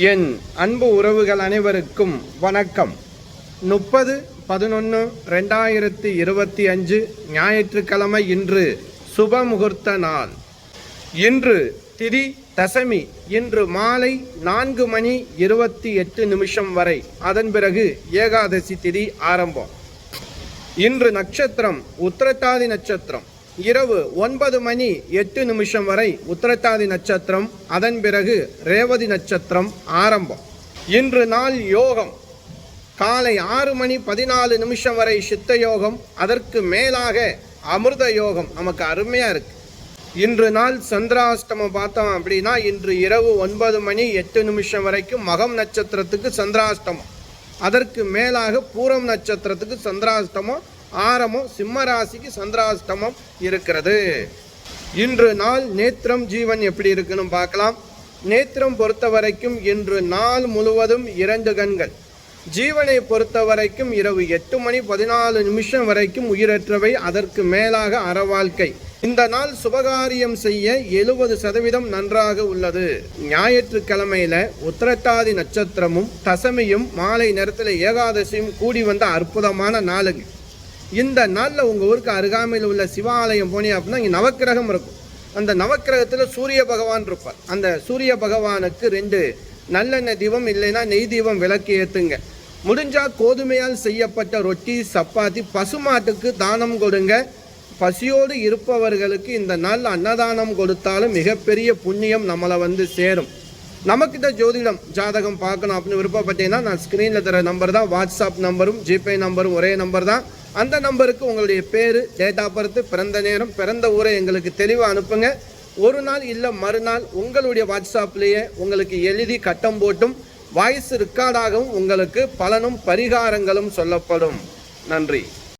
என் அன்பு உறவுகள் அனைவருக்கும் வணக்கம். முப்பது பதினொன்று ரெண்டாயிரத்தி இருபத்தி அஞ்சு ஞாயிற்றுக்கிழமை இன்று சுப முகூர்த்த நாள். இன்று திதி தசமி இன்று மாலை நான்கு மணி இருபத்தி எட்டு நிமிஷம் வரை. அதன் பிறகு ஏகாதசி திதி ஆரம்பம். இன்று நட்சத்திரம் உத்திரட்டாதி நட்சத்திரம். இரவு ஒன்பது மணி எட்டு நிமிஷம் வரை உத்திரட்டாதி நட்சத்திரம் அதன் பிறகு ரேவதி நட்சத்திரம் ஆரம்பம். இன்று நாள் யோகம். காலை ஆறு மணி பதினாலு நிமிஷம் வரை சித்த யோகம் அதற்கு மேலாக அமிர்த யோகம் நமக்கு அருமையாக இருக்கு. இன்று நாள் சந்திராஷ்டமம் பார்த்தோம் அப்படின்னா இன்று இரவு ஒன்பது மணி எட்டு நிமிஷம் வரைக்கும் மகம் நட்சத்திரத்துக்கு சந்திராஷ்டமம். அதற்கு மேலாக பூரம் நட்சத்திரத்துக்கு சந்திராஷ்டமம் ஆரமும் சிம்ம ராசிக்கு சந்திராஷ்டமம் இருக்கிறது. இன்று நாள் நேத்திரம் ஜீவன் எப்படி இருக்குன்னு பார்க்கலாம். நேத்திரம் பொறுத்த வரைக்கும் இன்று நாள் முழுவதும் இரண்டு கண்கள். ஜீவனை பொறுத்த வரைக்கும் இரவு எட்டு மணி பதினாலு நிமிஷம் வரைக்கும் உயிரற்றவை அதற்கு மேலாக அறவாழ்க்கை. இந்த நாள் சுபகாரியம் செய்ய எழுபது சதவீதம் நன்றாக உள்ளது. ஞாயிற்றுக்கிழமையில உத்திரட்டாதி நட்சத்திரமும் தசமியும் மாலை நேரத்தில் ஏகாதசியும் கூடி வந்த அற்புதமான நாளுங்க. இந்த நாளில் உங்கள் ஊருக்கு அருகாமையில் உள்ள சிவாலயம் போனீங்க அப்படின்னா இங்கே நவக்கிரகம் இருக்கும். அந்த நவக்கிரகத்தில் சூரிய பகவான் இருப்பார். அந்த சூரிய பகவானுக்கு ரெண்டு நல்லெண்ணெய் தீபம் இல்லைன்னா நெய் தீபம் விளக்கு ஏற்றுங்க முடிஞ்சால் கோதுமையால் செய்யப்பட்ட ரொட்டி சப்பாத்தி பசுமாட்டுக்கு தானம் கொடுங்க. பசியோடு இருப்பவர்களுக்கு இந்த நாள் அன்னதானம் கொடுத்தாலும் மிகப்பெரிய புண்ணியம் நம்மளை வந்து சேரும். நமக்கிட்ட ஜோதிடம் ஜாதகம் பார்க்கணும் அப்படின்னு விருப்பப்பட்டீங்கன்னா நான் ஸ்க்ரீனில் தர நம்பர் தான் வாட்ஸ்அப் நம்பரும் ஜிபே நம்பரும் ஒரே நம்பர் தான். அந்த நம்பருக்கு உங்களுடைய பேர் டேட் ஆஃப் பர்த் பிறந்த நேரம் பிறந்த ஊரை எங்களுக்கு தெளிவாக அனுப்புங்க. ஒரு நாள் இல்லை மறுநாள் உங்களுடைய வாட்ஸ்அப்லேயே உங்களுக்கு எழுதி கட்டம் போட்டும் வாய்ஸ் ரெக்கார்டாகவும் உங்களுக்கு பலனும் பரிகாரங்களும் சொல்லப்படும். நன்றி.